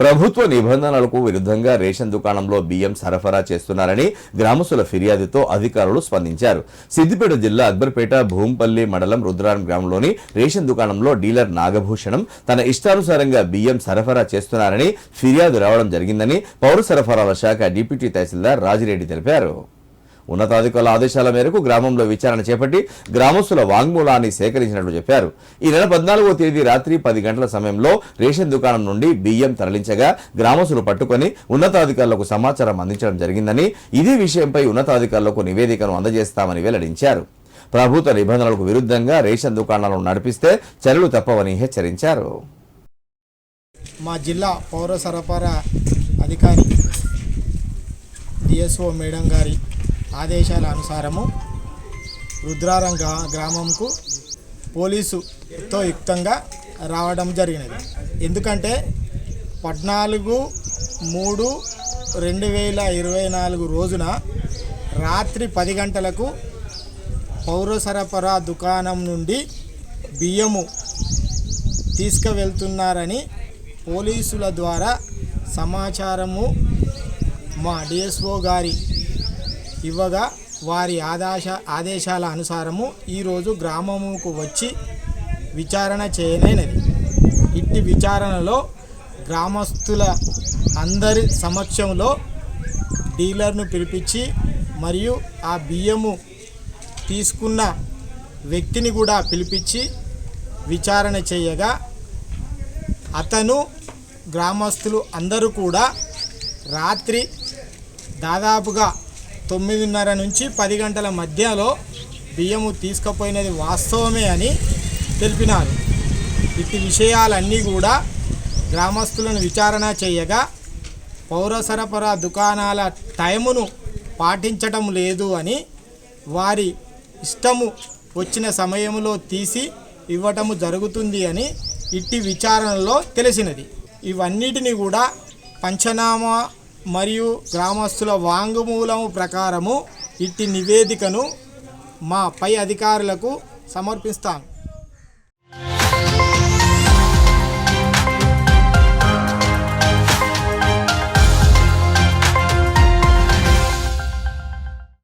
ప్రభుత్వ నిబంధనలకు విరుద్ధంగా రేషన్ దుకాణంలో బియ్యం సరఫరా చేస్తున్నారని గ్రామస్తుల ఫిర్యాదుతో అధికారులు స్పందించారు. సిద్దిపేట జిల్లా అక్బర్పేట భూంపల్లి మండలం రుద్రారం గ్రామంలోని రేషన్ దుకాణంలో డీలర్ నాగభూషణం తన ఇష్టానుసారంగా బియ్యం సరఫరా చేస్తున్నారని ఫిర్యాదు రావడం జరిగిందని పౌర సరఫరాల శాఖ డిప్యూటీ తహసీల్దార్ రాజిరెడ్డి తెలిపారు. ఉన్నతాధికారుల ఆదేశాల మేరకు గ్రామంలో విచారణ చేపట్టి గ్రామస్తుల వాంగ్మూలాన్ని సేకరించినట్లు చెప్పారు. ఈ నెల పద్నాలుగో తేదీ రాత్రి పది గంటల సమయంలో రేషన్ దుకాణం నుండి బియ్యం తరలించగా గ్రామస్తులు పట్టుకుని ఉన్నతాధికారులకు సమాచారం అందించడం జరిగిందని ఇదే విషయంపై ఉన్నతాధికారులకు నివేదికను అందజేస్తామని వెల్లడించారు. ప్రభుత్వ నిబంధనలకు విరుద్ధంగా రేషన్ దుకాణాలను నడిపిస్తే చర్యలు తప్పవని హెచ్చరించారు. మా జిల్లా పౌర సరఫరా అధికారి డిఎస్ఓ మేడం గారి ఆదేశాల అనుసారము రుద్రారం గ్రామంకు పోలీసుతో యుక్తంగా రావడం జరిగినది. ఎందుకంటే పద్నాలుగు మూడు రెండు వేల ఇరవై నాలుగు రోజున రాత్రి పది గంటలకు పౌర సరఫరా దుకాణం నుండి బియ్యము తీసుకువెళ్తున్నారని పోలీసుల ద్వారా సమాచారము మా డిఎస్ఓ గారి ఇవ్వగా వారి ఆదేశ ఆదేశాల అనుసారము ఈరోజు గ్రామముకు వచ్చి విచారణ చేయనైనది. ఇట్టి విచారణలో గ్రామస్తుల అందరి సమక్షంలో డీలర్ను పిలిపించి మరియు ఆ బియ్యము తీసుకున్న వ్యక్తిని కూడా పిలిపించి విచారణ చేయగా అతను గ్రామస్తులు అందరూ కూడా రాత్రి దాదాపుగా తొమ్మిదిన్నర నుంచి పది గంటల మధ్యలో బియ్యము తీసుకుపోయినది వాస్తవమే అని తెలిపినారు. ఇట్టి విషయాలన్నీ కూడా గ్రామస్తులను విచారణ చేయగా పౌర సరఫరా దుకాణాల టైమును పాటించటం లేదు అని వారి ఇష్టము వచ్చిన సమయంలో తీసి ఇవ్వటము జరుగుతుంది అని ఇట్టి విచారణలో తెలిసినది. ఇవన్నిటిని కూడా పంచనామా మరియు గ్రామస్తుల వాంగ్మూలము ప్రకారము ఇట్టి నివేదికను మా పై అధికారులకు సమర్పిస్తాను